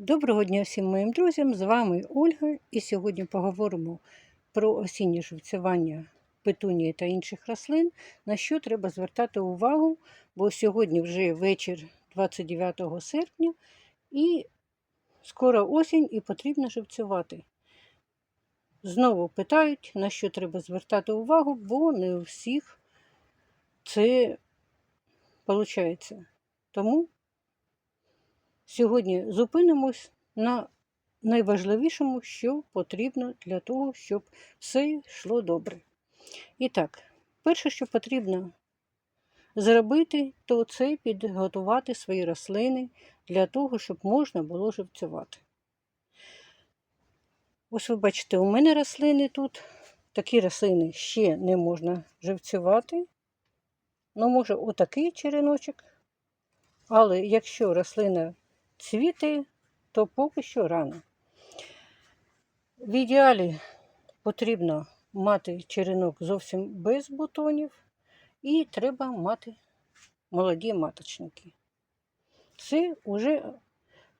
Доброго дня всім моїм друзям! З вами Ольга, і сьогодні поговоримо про осіннє живцювання петунії та інших рослин, на що треба звертати увагу, бо сьогодні вже вечір 29 серпня і скоро осінь і потрібно живцювати. Знову питають, на що треба звертати увагу, бо не у всіх це виходить. Тому Сьогодні зупинимось на найважливішому, що потрібно для того, щоб все йшло добре. І так, перше, що потрібно зробити, то це підготувати свої рослини для того, щоб можна було живцювати. Ось ви бачите, у мене рослини тут. Такі рослини ще не можна живцювати. Ну, може, отакий череночок. Але якщо рослина цвіти, то поки що рано. В ідеалі потрібно мати черенок зовсім без бутонів, і треба мати молоді маточники. Це вже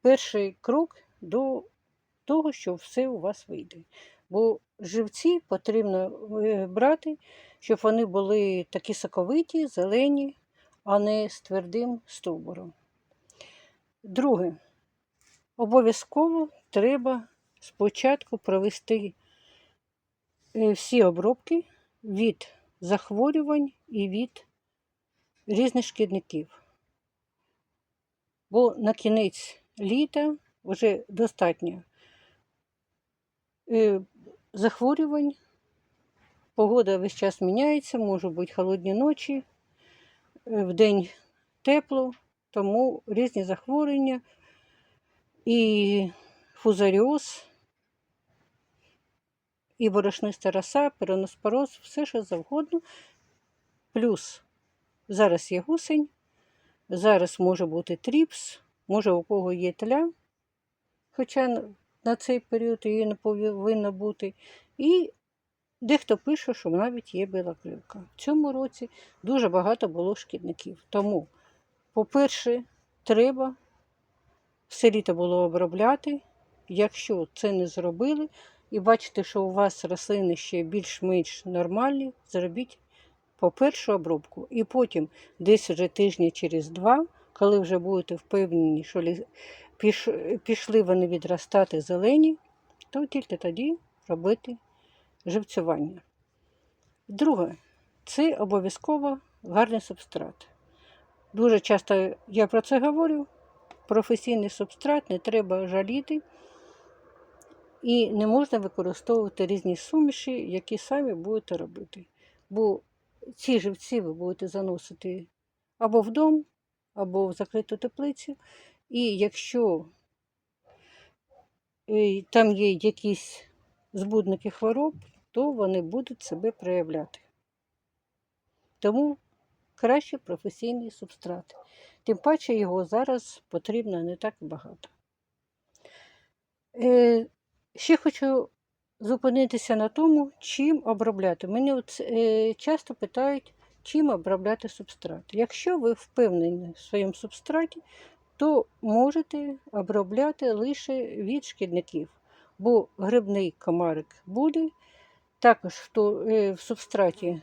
перший крок до того, що все у вас вийде. Бо живці потрібно е, брати, щоб вони були такі соковиті, зелені, а не з твердим стовбуром. Друге, обов'язково треба спочатку провести е, всі обробки від захворювань і від різних шкідників. Бо на кінець літа вже достатньо е, захворювань, погода весь час міняється, можуть бути холодні ночі, е, вдень тепло. Тому різні захворювання і фузаріоз, і борошниста роса, пероноспороз, все що завгодно. Плюс зараз є гусень, зараз може бути тріпс, може у кого є тля, хоча на цей період її не повинно бути. І дехто пише, що навіть є біла кривка. В цьому році дуже багато було шкідників. Тому по-перше, треба все літо було обробляти. Якщо це не зробили, і бачите, що у вас рослини ще більш-менш нормальні, зробіть по-перше обробку. І потім, десь вже тижні через два, коли вже будете впевнені, що пішли вони відростати зелені, то тільки тоді робити живцювання. Друге, це обов'язково гарний субстрат. Дуже часто я про це говорю. Професійний субстрат не треба жаліти і не можна використовувати різні суміші, які самі будете робити. Бо ці живці ви будете заносити або в дом, або в закриту теплицю. І якщо е, там є якісь збудники хвороб, то вони будуть себе проявляти. Тому краще професійний субстрат. Тим паче його зараз потрібно не так багато. Е, Ще хочу зупинитися на тому, чим обробляти. Мені от, е, часто питають, чим обробляти субстрат. Якщо ви впевнені в своєму субстраті, то можете обробляти лише від шкідників, бо грибний комарик буде. Також е, в субстраті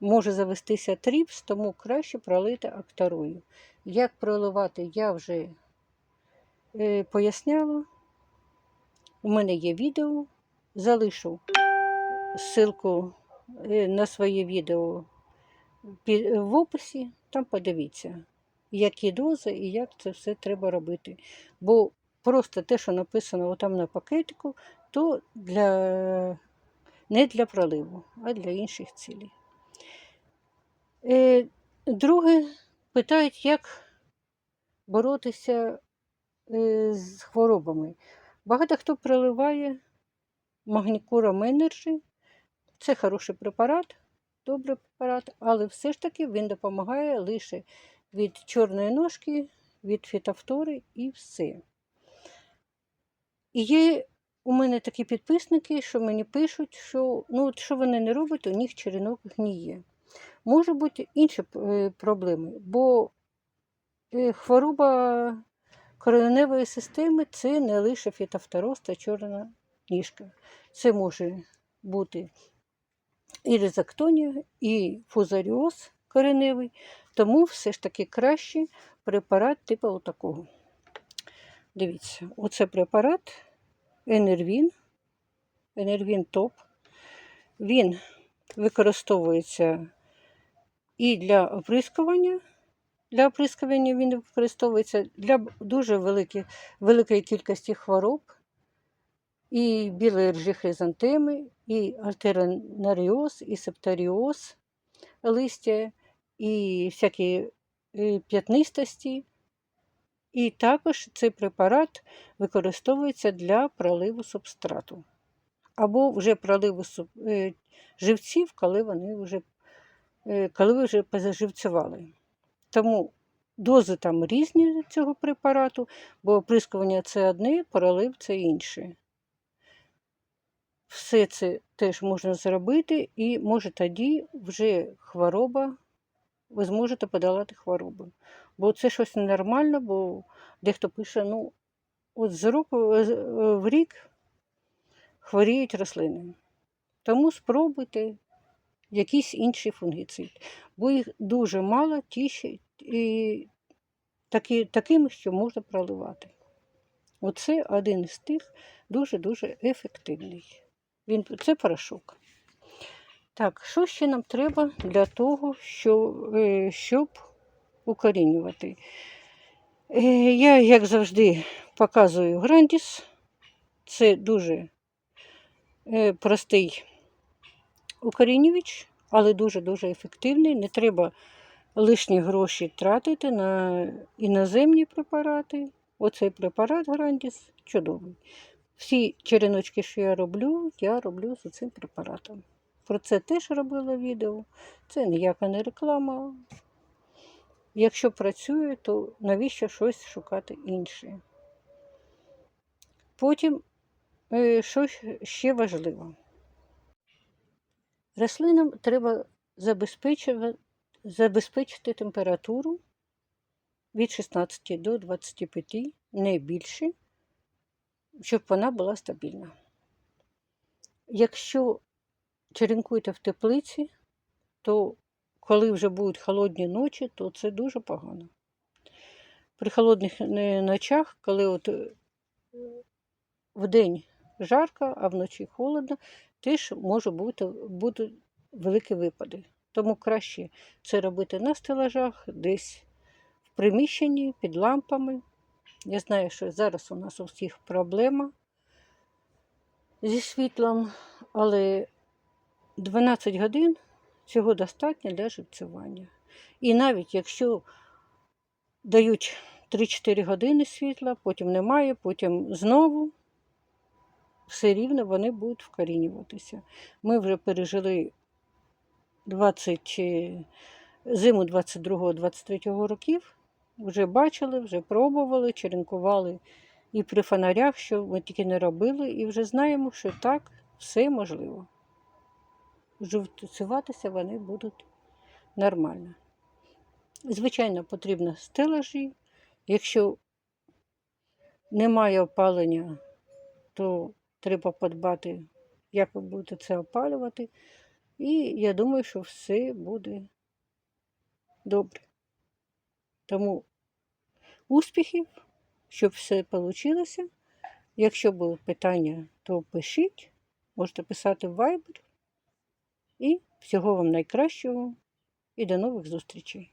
може завестися тріпс, тому краще пролити актарою. Як проливати, я вже е, поясняла. У мене є відео, залишу ссылку е, на своє відео в описі, там подивіться, які дози і як це все треба робити. Бо просто те, що написано там на пакетику, то для, не для проливу, а для інших цілей. Е, друге, питають, як боротися е, з хворобами. Багато хто приливає магнікуром Energy. Це хороший препарат, добрий препарат, але все ж таки він допомагає лише від чорної ножки, від фітофтори і все. І є у мене такі підписники, що мені пишуть, що ну, от що вони не роблять, у них черенок гніє. Може бути інші е, проблеми, бо е, хвороба кореневої системи це не лише фітофтороз та чорна ніжка. Це може бути і ризоктонія, і фузаріоз кореневий, тому все ж таки краще препарат типу отакого. Дивіться, оце препарат Енервін, Енервін Топ. Він використовується і для оприскування. Для оприскування він використовується для дуже великих, великої кількості хвороб, і білої ржі хризантеми, і альтернаріоз, і септаріоз листя, і всякі е, п'ятнистості. І також цей препарат використовується для проливу субстрату. Або вже проливу е, живців, коли вони вже, коли ви вже позаживцювали. Тому дози там різні цього препарату, бо оприскування це одне, пролив це інше. Все це теж можна зробити, і може тоді вже хвороба, ви зможете подолати хворобу. Бо це щось ненормально, бо дехто пише, ну, от з року е, в рік хворіють рослини. Тому спробуйте якийсь інший фунгіцид, бо їх дуже мало, ті, і такі, такими, що можна проливати. Оце один із тих дуже-дуже ефективний. Він, це порошок. Так, що ще нам треба для того, е, щоб укорінювати? Е, Я, як завжди, показую грандіс. Це дуже е, простий укорінювач, але дуже-дуже ефективний. Не треба лишні гроші тратити на іноземні препарати. Оцей препарат Грандіс чудовий. Всі череночки, що я роблю, я роблю з цим препаратом. Про це теж робила відео. Це ніяка не реклама. Якщо працює, то навіщо щось шукати інше? Потім, е, що ще важливо. Рослинам треба забезпечити температуру від 16 до 25, не більше, щоб вона була стабільна. Якщо черенкуєте в теплиці, то коли вже будуть холодні ночі, то це дуже погано. При холодних е, ночах, коли от е, вдень жарко, а вночі холодно, теж може бути будуть великі випади. Тому краще це робити на стелажах, десь в приміщенні, під лампами. Я знаю, що зараз у нас у всіх проблема зі світлом, але 12 годин цього достатньо для живцювання. І навіть якщо дають 3-4 години світла, потім немає, потім знову, все рівно вони будуть вкорінюватися. Ми вже пережили 20, е, зиму 22-23 років, вже бачили, вже пробували, черенкували і при фонарях, що ми тільки не робили, і вже знаємо, що так все можливо. Живцюватися вони будуть нормально. Звичайно, потрібно стелажі. Якщо немає опалення, то треба подбати, як ви будете це опалювати. І я думаю, що все буде добре. Тому успіхів, щоб все вийшло. Якщо будуть питання, то пишіть, можете писати в Viber. І всього вам найкращого і до нових зустрічей!